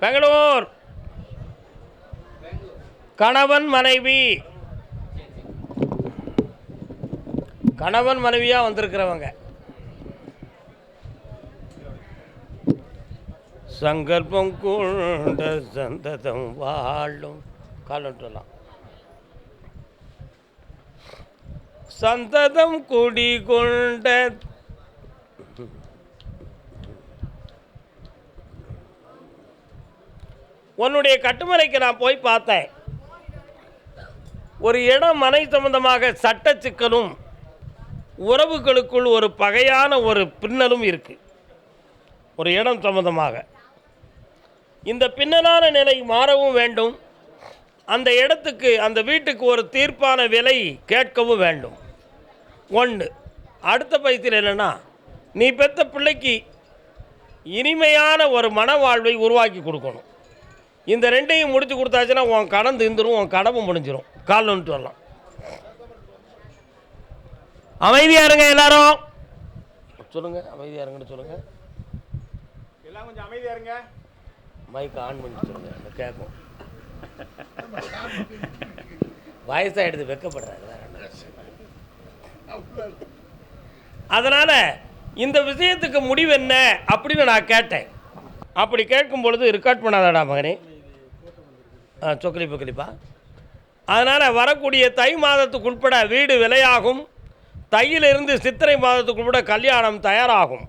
பெங்களூர். கணவன் மனைவி. கணவன் மனைவியாக வந்திருக்கிறவங்க. சங்கல்பம் கொண்ட சந்ததம் வாழும். காலன்றலாம் சந்ததம் குடி கொண்ட உன்னுடைய கட்டுமலைக்கு நான் போய் பார்த்தேன். ஒரு இடம் மனை சம்பந்தமாக சட்ட சிக்கலும் உறவுகளுக்குள் ஒரு பகையான ஒரு பின்னலும் இருக்குது ஒரு இடம் சம்பந்தமாக. இந்த பின்னலான நிலை மாறவும் வேண்டும். அந்த இடத்துக்கு அந்த வீட்டுக்கு ஒரு தீர்ப்பான விலை கேட்கவும் வேண்டும். ஒன்று அடுத்த பைத்தில் என்னென்னா நீ பெற்ற பிள்ளைக்கு இனிமையான ஒரு மன வாழ்வை உருவாக்கி கொடுக்கணும். இந்த ரெண்டையும் முடிச்சு கொடுத்தாச்சுன்னா உன் கடன் தீந்துரும் உன் கடமை முடிஞ்சிடும் கால் வந்துட்டு வரலாம். அமைதியா இருங்க எல்லாரும். சொல்லுங்க அமைதியா இருங்கன்னு சொல்லுங்க. எல்லாம் கொஞ்சம் அமைதியா இருங்க. மைக் ஆன் பண்ணி சொல்லுங்க எனக்கு கேட்கும் வயசாயிடுது வெக்கப்படுறாரு வேற என்ன. அதனால இந்த விஷயத்துக்கு முடிவு என்ன அப்படின்னு நான் கேட்டேன். அப்படி கேட்கும் பொழுது ரெக்கார்ட் பண்ணாதடா மகனே. சொக்கலிப்பு சொக்கலி அதனால் வரக்கூடிய தை மாதத்துக்கு உட்பட வீடு விலையாகும். தையிலிருந்து சித்திரை மாதத்துக்கு உட்பட கல்யாணம் தயாராகும்.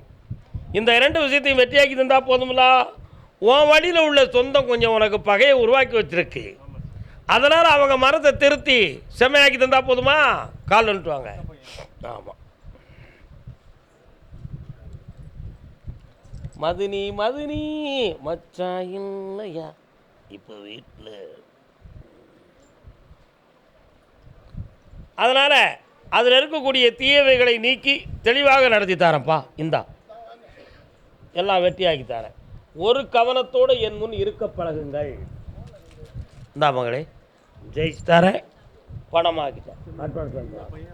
இந்த இரண்டு விஷயத்தையும் வெற்றியாக்கி தந்தால் போதுமில்லா உன் வழியில் உள்ள சொந்தம் கொஞ்சம் உனக்கு பகையை உருவாக்கி வச்சுருக்கு. அதனால் அவங்க மரத்தை திருத்தி செம்மையாக்கி தந்தால் போதுமா? கால் நின்றுவாங்க ஆமாம் மதுனி மதுனி மச்சா இல்லையா? இப்போ வீட்டில் அதனால் அதில் இருக்கக்கூடிய தீயவைகளை நீக்கி தெளிவாக நடத்தி தரேன்ப்பா. இந்தா. எல்லாம் வெட்டியாக்கி தரேன். ஒரு கவனத்தோடு என் முன் இருக்க பழகுங்கள். இந்தா மகளே. ஜெயிச்சு தரேன். பணமாக்கிட்டேன். அட்வான்ஸ் பண்ணுறேன்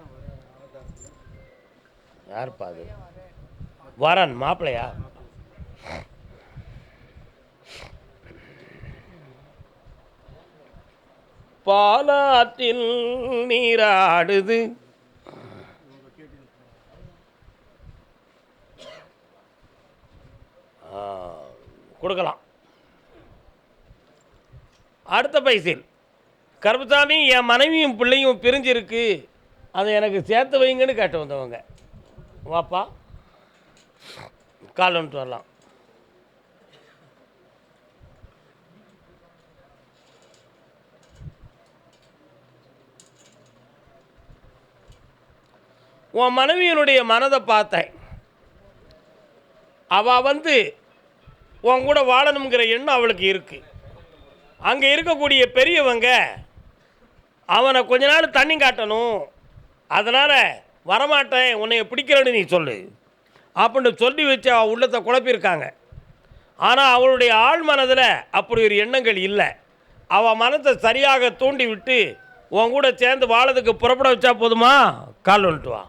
யாருப்பா அது? வரன் மாப்பிள்ளையா? பாலாற்றில் நீராடுது. கொடுக்கலாம். அடுத்த பைசில் கருப்புசாமி என் மனைவியும் பிள்ளையும் பிரிஞ்சிருக்கு. அதை எனக்கு சேர்த்து வைங்கன்னு கேட்டு வந்தவங்க. வாப்பா கால் வந்துட்டு வரலாம். உன் மனைவியினுடைய மனதை பார்த்தேன். அவள் வந்து உன் கூட வாழணுங்கிற எண்ணம் அவளுக்கு இருக்குது அங்கே இருக்கக்கூடிய பெரியவங்க அவனை கொஞ்ச நாள் தண்ணி காட்டணும். அதனால் வரமாட்டேன் உன்னை பிடிக்கிறேன்னு நீ சொல்லு. அப்படின்னு சொல்லி வச்சு அவள் உள்ளத்தை குழப்பியிருக்காங்க. ஆனால் அவளுடைய ஆழ் மனதில் அப்படி ஒரு எண்ணங்கள் இல்லை. அவள் மனத்தை சரியாக தூண்டி விட்டு உன் கூட சேர்ந்து வாழதுக்கு புறப்பட வச்சா போதுமா? கால் வந்துட்டு வா.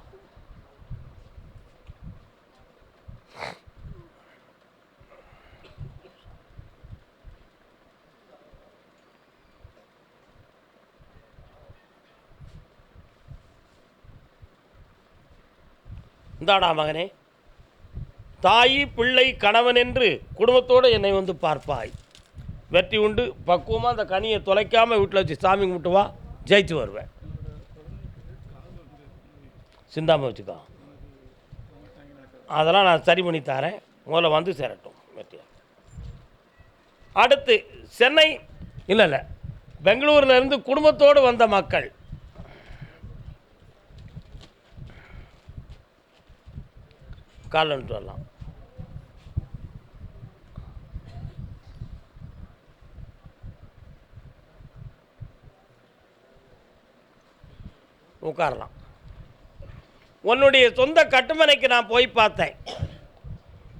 இந்தாடா மகனே. தாய் பிள்ளை கணவன் என்று குடும்பத்தோடு என்னை வந்து பார்ப்பாய். வெற்றி உண்டு. பக்குவமாக அந்த கனியை தொலைக்காமல் வீட்டில் வச்சு சாமி கும்பிட்டு வா. ஜெயிச்சு வருவேன். சிந்தாம வச்சுக்கோ. அதெல்லாம் நான் சரி பண்ணி தரேன். முதல்ல வந்து சேரட்டும். வெற்றியாக அடுத்து சென்னை இல்லை இல்லை. பெங்களூர்லேருந்து குடும்பத்தோடு வந்த மக்கள். கால் வந்துட்டு வரலாம் உட்காரலாம். உன்னுடைய சொந்த கட்டுமனைக்கு நான் போய் பார்த்தேன்.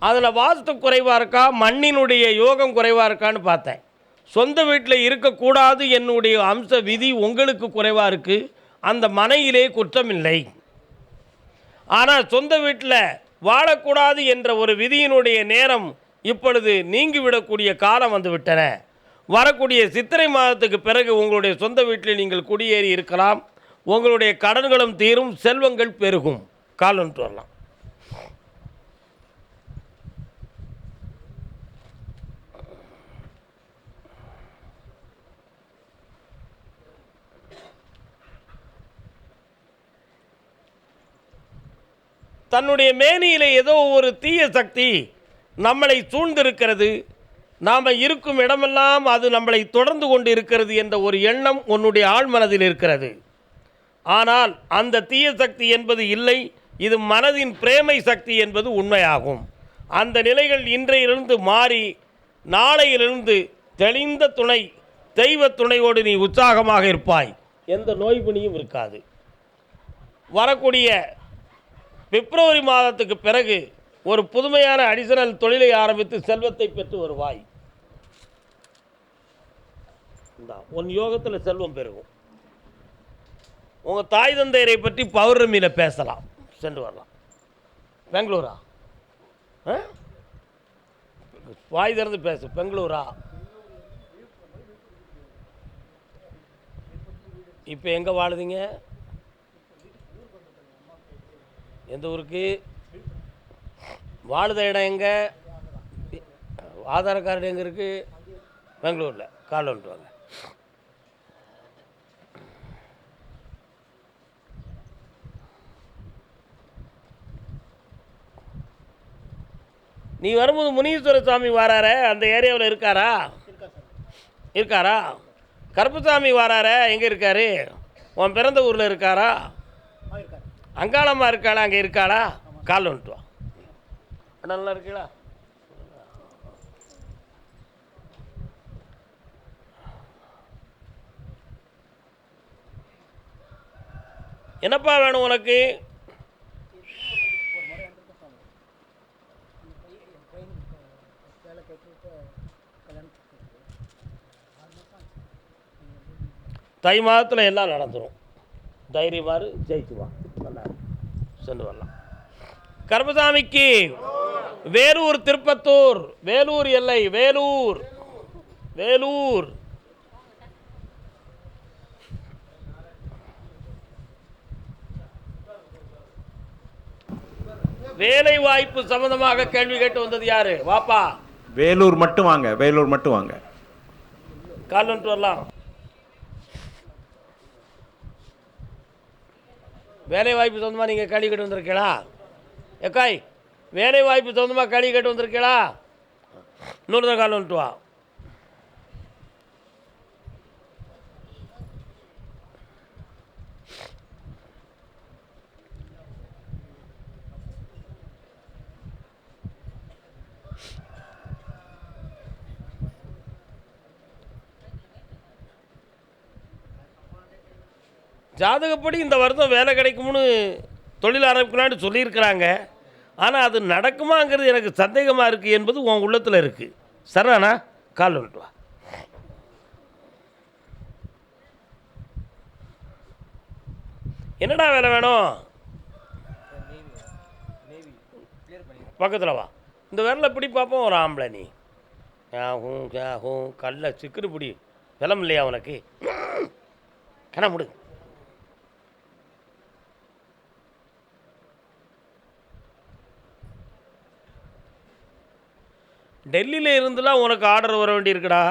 அதில் வாஸ்து குறைவாக இருக்கா? மண்ணினுடைய யோகம் குறைவாக இருக்கான்னு பார்த்தேன். சொந்த வீட்டில் இருக்கக்கூடாது என்னுடைய அம்ச விதி உங்களுக்கு குறைவாக இருக்குது அந்த மனையிலே குற்றமில்லை. ஆனால் சொந்த வீட்டில் வாழக்கூடாது என்ற ஒரு விதியினுடைய நேரம் இப்பொழுது நீங்கிவிடக்கூடிய காலம் வந்துவிட்டன. வரக்கூடிய சித்திரை மாதத்துக்கு பிறகு உங்களுடைய சொந்த வீட்டில் நீங்கள் குடியேறி இருக்கலாம். உங்களுடைய கடன்களும் தீரும் செல்வங்கள் பெருகும். காலன்ட்டு வரலாம். தன்னுடைய மேனியில் ஏதோ ஒரு தீய சக்தி நம்மளை சூழ்ந்திருக்கிறது. நாம் இருக்கும் இடமெல்லாம் அது நம்மளை தொடர்ந்து கொண்டு இருக்கிறது என்ற ஒரு எண்ணம் உன்னுடைய ஆழ்மனதில் இருக்கிறது. ஆனால் அந்த தீய சக்தி என்பது இல்லை இது மனதின் பிரேமை சக்தி என்பது உண்மையாகும். அந்த நிலைகள் இன்றையிலிருந்து மாறி நாளையிலிருந்து தெளிந்த துணை தெய்வ துணையோடு நீ உற்சாகமாக இருப்பாய். எந்த நோய் பிணியும் இருக்காது. வரக்கூடிய பிப்ரவரி மாதத்துக்கு பிறகு ஒரு புதுமையான அடிஷனல் தொழிலை ஆரம்பித்து செல்வத்தை பெற்று வருவாய். இந்தா, உன் யோகத்தில் செல்வம் பெருகும். உங்கள் தாய் தந்தையரை பற்றி பௌர்ணமியில் பேசலாம். சென்று வரலாம். பெங்களூரா? ஆ? வாய் திறந்து பேசு. பெங்களூரா? இப்போ எங்கே வாழுதீங்க? எந்த ஊருக்கு? வாழுத இடம் எங்கே? ஆதார் கார்டு எங்கே இருக்குது பெங்களூரில். கால் வந்துட்டு வாங்க. நீ வரும்போது முனீஸ்வர சாமி வராரே? அந்த ஏரியாவில் இருக்காரா? இருக்காரா? கருப்புசாமி வராரே? எங்கே இருக்காரு? உன் பிறந்த ஊரில் இருக்காரா? அங்காளம்மா இருக்காளா அங்கே இருக்காளா? கால் வந்துட்டு வா. அண்ணா, நல்லா இருக்கீங்களா? என்னப்பா வேணும் உனக்கு? தை மாதத்தில் எல்லாம் நடந்துடும் தைரியமாறு ஜெயிச்சுவான் சென்று வரலாம். கர்மசாமிக்கு வேலூர் திருப்பத்தூர் வேலூர் எல்லை வேலூர் வேலூர். வேலை வாய்ப்பு சம்பந்தமாக கேள்வி கேட்டு வந்தது யாரு? வாப்பா. வேலூர் மட்டும் வாங்க வேலூர் மட்டும் வாங்க. கால் வரலாம். வேலை வாய்ப்பு சொந்தமாக நீங்கள் களி கட்டு வந்திருக்கீங்களா? எக்காய் வேலைவாய்ப்பு சொந்தமாக களி கட்டு வந்திருக்கீங்களா? இன்னொரு தான் கால் வந்துட்டு வா. ஜாதகப்படி இந்த வருடம் வேலை கிடைக்கும்னு தொழில் ஆரம்பிக்கலான்னு சொல்லியிருக்கிறாங்க. ஆனால் அது நடக்குமாங்கிறது எனக்கு சந்தேகமாக இருக்குது என்பது உன் உள்ளத்தில் இருக்குது சரிண்ணா கால் வந்துட்டு வா. என்னடா வேலை வேணும்? பக்கத்தில் வா. இந்த விரலை பிடி பார்ப்போம் ஒரு ஆம்பளை நீ. ஆகும் ஆகும் கல்ல சிக்குறு பிடி விலம் இல்லையா உனக்கு? கண்ண டெல்லியில் இருந்துலாம் உனக்கு ஆர்டர் வர வேண்டியிருக்குடா.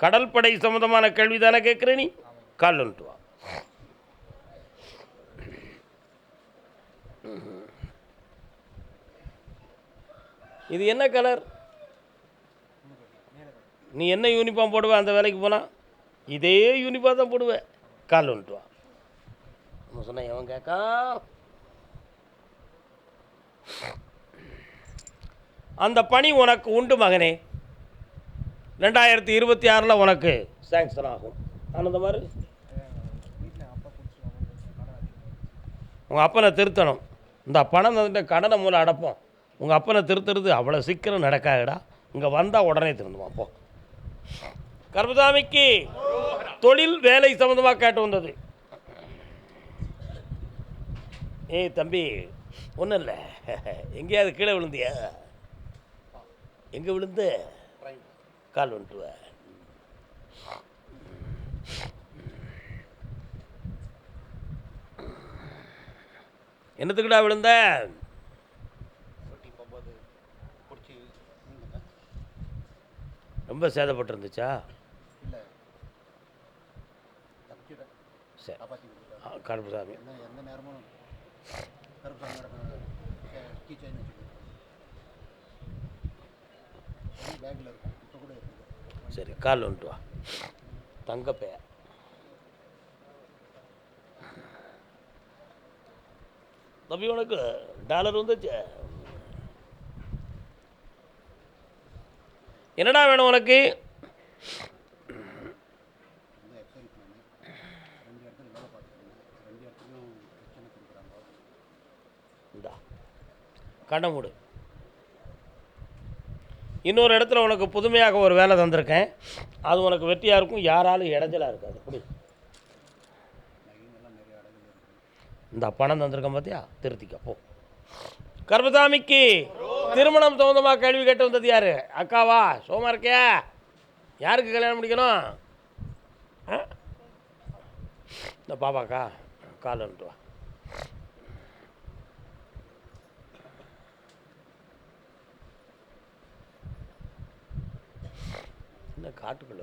கடல்படை சம்மந்தமான கேள்வி தானே கேட்குற நீ? கால் வந்துட்டு வா. இது என்ன கலர் நீ என்ன யூனிஃபார்ம் போடுவ அந்த வேலைக்கு போனால் இதே யூனிஃபார்ம் தான் போடுவேன் கால் வந்துட்டு வா. நம்ம சொன்ன எவன் கேட்கா அந்த பணி உனக்கு உண்டு மகனே. ரெண்டாயிரத்தி இருபத்தி ஆறில் உனக்கு. சேங்ஷன் ஆகும். ஆனந்த மாதிரி உங்கள் அப்பனை திருத்தணும். இந்த பணம் தந்துட்டு கடனை மூலம் அடைப்போம். உங்கள் அப்பனை திருத்துறது அவ்வளோ சீக்கிரம் நடக்காதுடா. இங்கே வந்தால் உடனே திருந்துவான் போ. கர்மசாமிக்கு தொழில் வேலை சம்மந்தமாக கேட்டு வந்தது. ஏய் தம்பி ஒன்றும் இல்லை. எங்கேயாவது கீழே விழுந்தியா? எங்கே விழுந்து? கால் வந்துட்டுவ என்னத்துக்குடா விழுந்த? ரொம்ப சேதப்பட்டிருந்துச்சா? இல்லை எந்த சரி காப்பாற்றி கருப்புசாமி பேக்கில் இருக்கும் இப்போ கூட இருக்குது சரி கால் வந்துட்டு வா. தங்கப்பைய. தம்பி உனக்கு டாலர் வந்துச்சு? என்னடா வேணும் உனக்கு? வந்து இன்னொரு இடத்துல உனக்கு புதுமையாக ஒரு வேலை தந்திருக்கேன். அது உனக்கு வெற்றியாக இருக்கும் யாராலும் இடைஞ்சலாக இருக்காது. அப்படி இந்த பணம் தந்திருக்கேன் பார்த்தியா திருத்திக்க போ. கர்மசாமிக்கு திருமணம் சொந்தமாக கேள்வி கேட்டு வந்தது யார்? அக்காவா? சோமா இருக்கியா? யாருக்கு கல்யாணம் முடிக்கணும்? ஆ? இந்த பாப்பாக்கா காலன்ட்டு வந்துட்டு வா என்ன காட்டுக்குள்ள?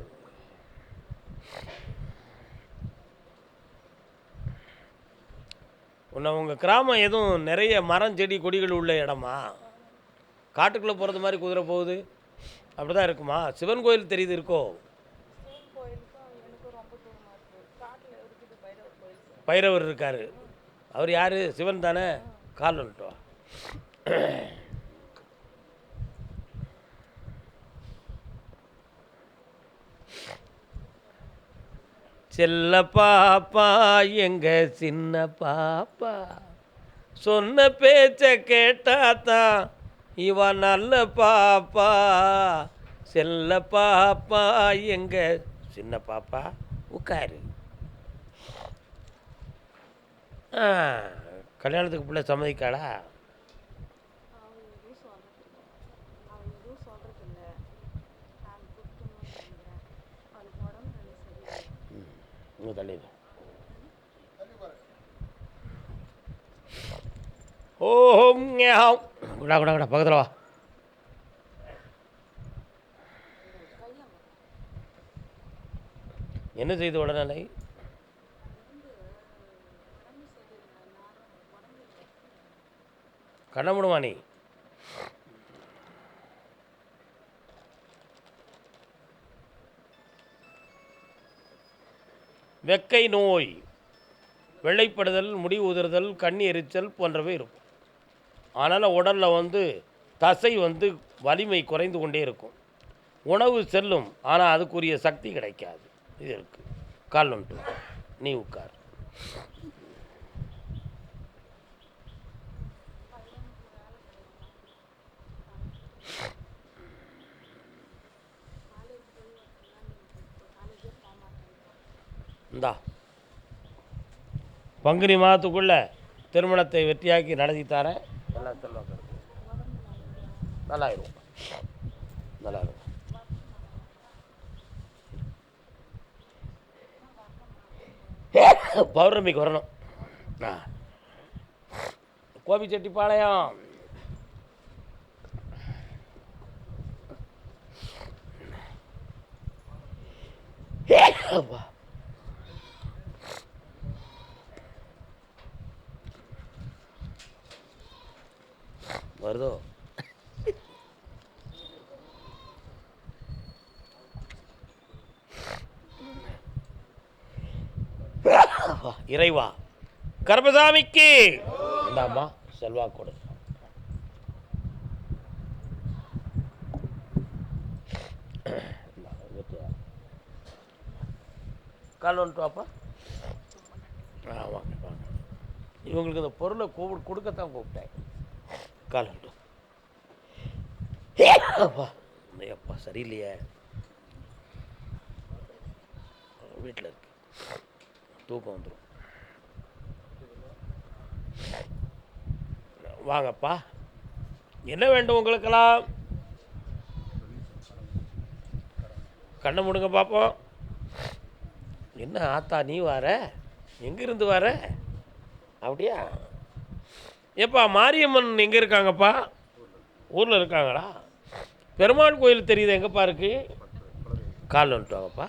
உன்னை உங்கள் கிராமம் எதுவும் நிறைய மரம் செடி கொடிகள் உள்ள இடமா? காட்டுக்குள்ளே போகிறது மாதிரி குதிரை போகுது. அப்படி தான் இருக்குமா? சிவன் கோயில் தெரியுது இருக்கோ? பைரவர் இருக்கார். அவர் யார்? சிவன் தானே? கால் வந்துட்டு செல்ல பாப்பா எங்க சின்ன பாப்பா. சொன்ன பேச்ச கேட்டாதான் இவ நல்ல பாப்பா. செல்ல பாப்பா எங்க சின்ன பாப்பா உட்காரு ஆ கல்யாணத்துக்கு பிள்ளை சம்மதிக்காளா அவள் எதுவும் சொல்கிறதில்ல அவள் எதுவும் சொல்கிறதில்ல நான் கொடுக்கணும்னு நினைக்கிறேன் அவளுக்கு உடம்பு நல்ல சரியில்லை இங்கே தள்ளிடு ஓஹோம். குடா குடா குடா பக்கத்தில் வா என்ன செய்து உடனே? கண்ண முடுமா நீ? வெக்கை நோய் வெள்ளைப்படுதல் முடி உதிர்தல் கண் எரிச்சல் போன்றவை இருக்கும். அதனால் உடலில் வந்து தசை வந்து வலிமை குறைந்து கொண்டே இருக்கும். உணவு செல்லும் ஆனால் அதுக்குரிய சக்தி கிடைக்காது. இது இருக்குது கால் வந்துட்டு நீ உட்கார். இந்தா. பங்குனி மாதத்துக்குள்ளே திருமணத்தை வெற்றியாக்கி நடத்தி தரேன். நல்லா செல்வாக்கு நல்லாயிருக்கும் நல்லாயிரும். பௌர்ணமிக்கு வரணும். கோபிச்செட்டிப்பாளையம். ஏப்பா வருதோ? இறைவா கர்மசாமிக்கு! இந்தாம்மா செல்வா கொடு. கால் வந்துட்டு வாப்பா. ஆ வாங்க வாங்க. இவங்களுக்கு இந்த பொருளை கூப்பிடு கொடுக்கத்தான் கூப்பிட்டேன். கால் அப்பா அப்பா சரியில்லையே. வீட்டில் இருக்கு. தூக்கம் வந்துடும் வாங்கப்பா. என்ன வேண்டும் உங்களுக்கெல்லாம்? கண்ணை முடுங்க பார்ப்போம் என்ன ஆத்தா நீ வர? எங்கேருந்து வர? அப்படியா? ஏப்பா மாரியம்மன் எங்கே இருக்காங்கப்பா? ஊரில் இருக்காங்களா பெருமாள் கோயில் தெரியுது எங்கேப்பா இருக்கு? கால் வந்துட்டு வாங்கப்பா.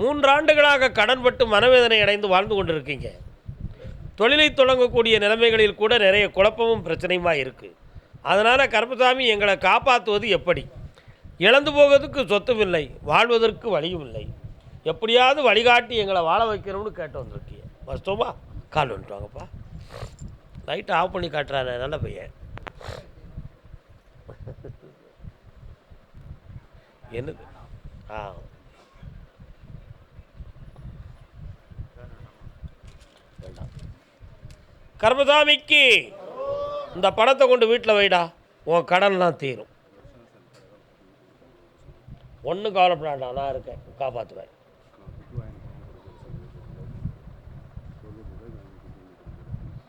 மூன்றாண்டுகளாக கடன்பட்டு மனவேதனை அடைந்து வாழ்ந்து கொண்டிருக்கீங்க. தொழிலை தொடங்கக்கூடிய நிலைமைகளில் கூட நிறைய குழப்பமும் பிரச்சனையுமா இருக்குது அதனால் கருப்பசாமி எங்களை காப்பாற்றுவது எப்படி? இழந்து போவதற்கு சொத்தும் இல்லை வாழ்வதற்கு வழியும் இல்லை. எப்படியாவது வழிகாட்டி எங்களை வாழ வைக்கணும்னு கேட்டு வந்திருக்கீங்க. வஸ்தோமா கால் வந்துட்டு வாங்கப்பா. லைட்டை ஆஃப் பண்ணி காட்டுறாரு நல்ல பையன். என்னது? ஆ வேண்டாம் கர்மசாமிக்கு இந்த பணத்தை கொண்டு வீட்டில் வைடா உன் கடன்லாம் தீரும். ஒன்றும் கவலைப்படாண்டா நான் இருக்கேன் காப்பாற்றுவேன்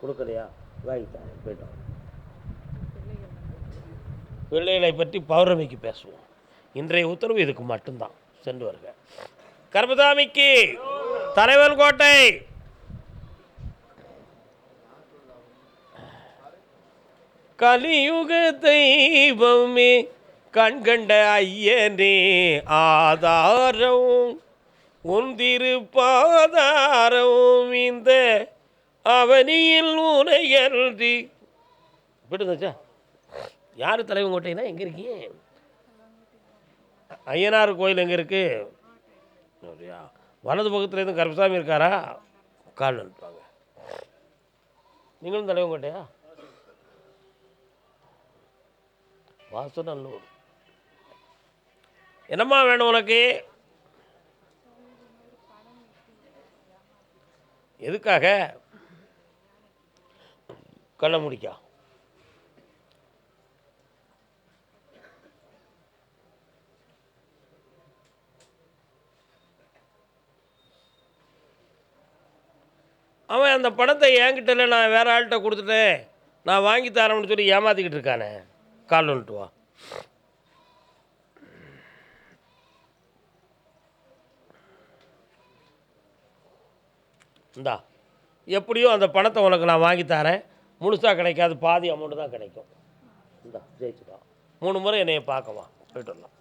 கொடுக்கலையா? வாங்கிட்டேன் போயிட்டோம். பிள்ளைகளை பற்றி பௌர்ணமிக்கு பேசுவோம். இன்றைய உத்தரவு இதுக்கு மட்டும்தான். சென்று வருக. கர்மதாமிக்கு தலைவன் கோட்டை. கலியுக தெய்வமே கண்கண்ட ஐயனே ஆதாரம் உந்திரு பாதாரம் இந்த அவனியில் உனையன்றி. விடுதாச்சா யார் தலைவன் கோட்டைனா எங்கே இருக்கீங்க ஐயனார் கோயில் எங்கே இருக்குது அப்படியா? வலது பக்கத்தில் எதுவும் கருப்பசாமி இருக்காரா? கால் அனுப்புவாங்க நீங்களும் தலைவன் வாசநல்லூர் என்னம்மா வேணும் உனக்கு? எதுக்காக? கள்ள முடிக்கா. அவன் அந்த பணத்தை என்கிட்ட இல்லை நான் வேற ஆள்கிட்ட கொடுத்துட்டேன். நான் வாங்கி தரேன்னு சொல்லி ஏமாத்திக்கிட்டு இருக்கானே. கால் வந்துட்டு வா. இந்தா எப்படியோ அந்த பணத்தை உனக்கு நான் வாங்கி தரேன். முழுசாக கிடைக்காது பாதி அமௌண்ட்டு தான் கிடைக்கும். இந்தா ஜெயிச்சுடா மூணு முறை என்னைய பார்க்கவா போயிட்டு வரலாம்.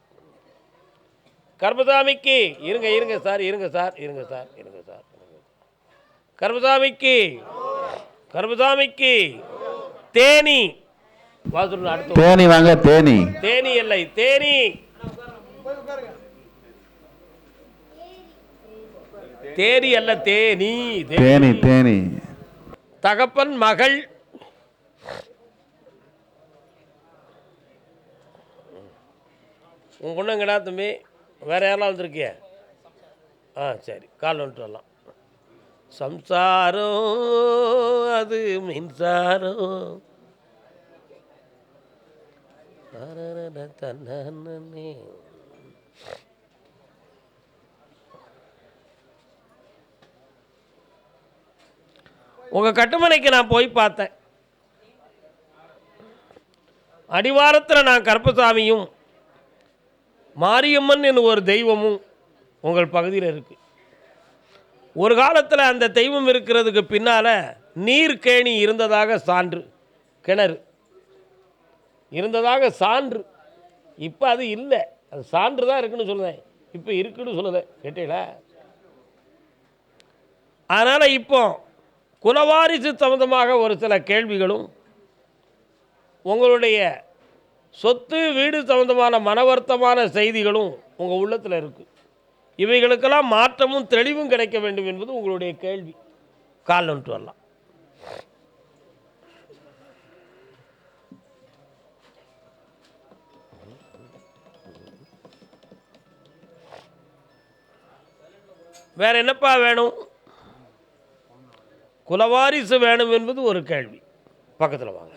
கர்மசாமிக்கு இருங்க இருங்க சார் இருங்க சார் இருங்க சார் இருங்க சார். கர்மசாமிக்கு கர்மசாமிக்கு தேனி அடுத்து தேனி வாங்க தேனி. தேனி இல்லை தேனி. தேனி அல்ல தேனி தேனி. தேனி தகப்பன் மகள். உன் பொண்ணு எங்கடா தம்பி? வேற யாரெல்லாம் வந்திருக்கிய ஆ சரி கால் வந்துட்டு வரலாம். சம்சாரம் அது மின்சாரம். தரரர உங்கள் கட்டுமனைக்கு நான் போய் பார்த்தேன் அடிவாரத்தில் நான் கருப்பசாமியும் மாரியம்மன் என்னும் ஒரு தெய்வமும் உங்கள் பகுதியில் இருக்கு ஒரு காலத்தில் அந்த தெய்வம் இருக்கிறதுக்கு பின்னால் கேணி இருந்ததாக சான்று கிணறு இருந்ததாக சான்று. இப்போ அது இல்லை. அது சான்று தான் இருக்குன்னு சொல்லுதேன் இப்போ இருக்குன்னு சொல்லுதேன் கேட்டீங்களா? அதனால் இப்போ குலவாரிசு சம்மந்தமாக ஒரு சில கேள்விகளும் உங்களுடைய சொத்து வீடு சம்மந்தமான மனவர்த்தமான செய்திகளும் உங்கள் உள்ளத்தில் இருக்குது இவைகளுக்கெல்லாம் மாற்றமும் தெளிவும் கிடைக்க வேண்டும் என்பது உங்களுடைய கேள்வி. கால் வந்துட்டு வரலாம். வேறு என்னப்பா வேணும்? குலவாரிசு வேணும் என்பது ஒரு கேள்வி. பக்கத்தில் வாங்க.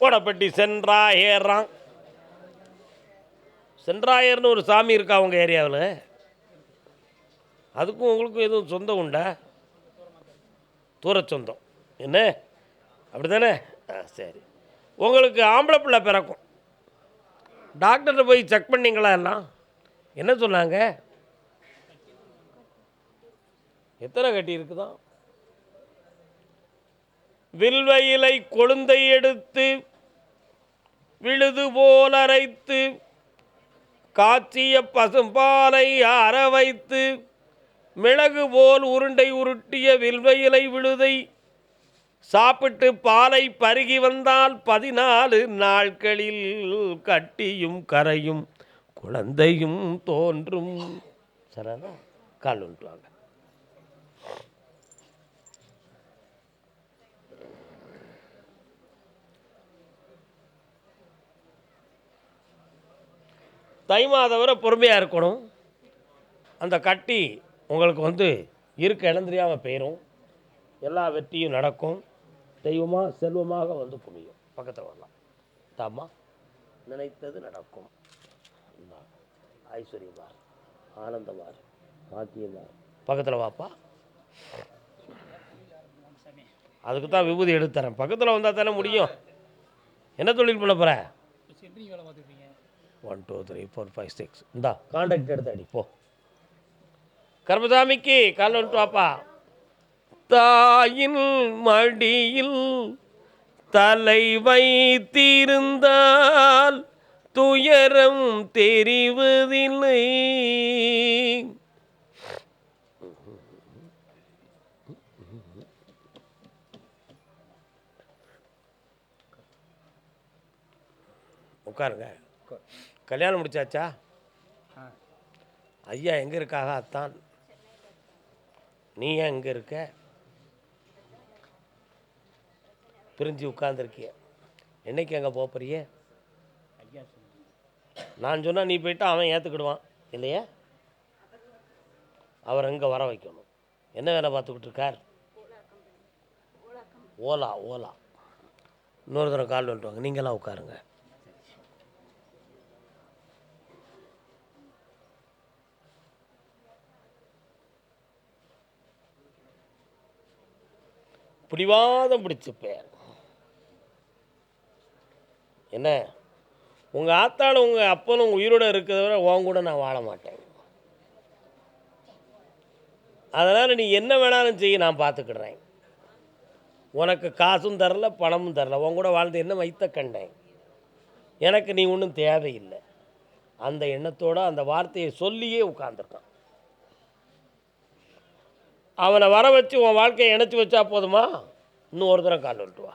ஓடப்பட்டி சென்றாயேறான். சென்றாயர்னு ஒரு சாமி இருக்கா அவங்க ஏரியாவில்? அதுக்கும் உங்களுக்கும் எதுவும் சொந்தம் உண்டா? தூர சொந்தம். என்ன? அப்படி தானே ஆ சரி. உங்களுக்கு ஆம்பளை பிள்ளை பிறக்கும். டாக்டர்கிட்ட போய் செக் பண்ணிங்களா எல்லாம்? என்ன சொன்னாங்க? எத்தனை கட்டி இருக்குதான் வில்வயிலை கொழுந்தை எடுத்து விழுது போல் அரைத்து காய்ச்சிய பசும்பாலை அற வைத்து மிளகு போல் உருண்டை உருட்டிய வில்வயிலை விழுதை சாப்பிட்டு பாலை பருகி வந்தால் பதினாலு நாட்களில் கட்டியும் கரையும். குழந்தையும் தோன்றும். சரிண்ணா கால் வந்துட்டு தை மாதவரை பொறுமையாக இருக்கணும். அந்த கட்டி உங்களுக்கு வந்து இருக்க இடம் தெரியாமல் போயிடும் எல்லா வெற்றியும் நடக்கும். தெய்வமாக செல்வமாக வந்து குமியும் பக்கத்தில் வரலாம். தாமா நினைத்தது நடக்கும். ஐஸ்வர்யமார் ஆனந்தமார் பாக்கியமார். பக்கத்தில் வாப்பா. அதுக்கு தான் விபூதி எடுத்துறேன் பக்கத்தில் வந்தால் தானே முடியும். என்ன தொழில் பண்ண போகிற one two three four five six இந்தா காண்டாக்ட் எடுத்து அடி. போ. கர்மசாமிக்கு கால் வந்துட்டு வாப்பா. தாயின் மடியில் தலை வைத்திருந்தால் துயரம் தெரிவதில்லை. உட்காருங்க. கல்யாணம் முடிச்சாச்சா? ஐயா எங்கே இருக்காக? அத்தான் நீ ஏன் எங்கே இருக்க? பிரிஞ்சு உட்காந்துருக்கிய என்னைக்கு அங்கே போறிய நான் சொன்னால் நீ போயிட்டா அவன் ஏற்றுக்கிடுவான் இல்லையா? அவர் அங்கே வர வைக்கணும். என்ன வேலை பார்த்துக்கிட்டு இருக்கார்? ஓலா ஓலா. இன்னொரு தடவை கால் வந்துட்டு நீங்களாம் உட்காருங்க. பிடிவாதம் பிடிச்ச பேர். என்ன? உங்கள் ஆத்தாலும் உங்கள் அப்பனும் உயிரோட இருக்கிறத விட உன் கூட நான் வாழ மாட்டேன். அதனால் நீ என்ன வேணாலும் செய்ய நான் பார்த்துக்கிடுறேன் உனக்கு காசும் தரல பணமும் தரல. உன் கூட வாழ்ந்து என்ன வைத்த கண்டேன்? எனக்கு நீ ஒன்றும் தேவையில்லை. அந்த எண்ணத்தோட அந்த வார்த்தையை சொல்லியே உட்காந்துருக்கான் அவனை வர வச்சு உன் வாழ்க்கையை இணைச்சி வச்சா போதுமா? இன்னும் ஒரு தடவை கால் விட்டு வா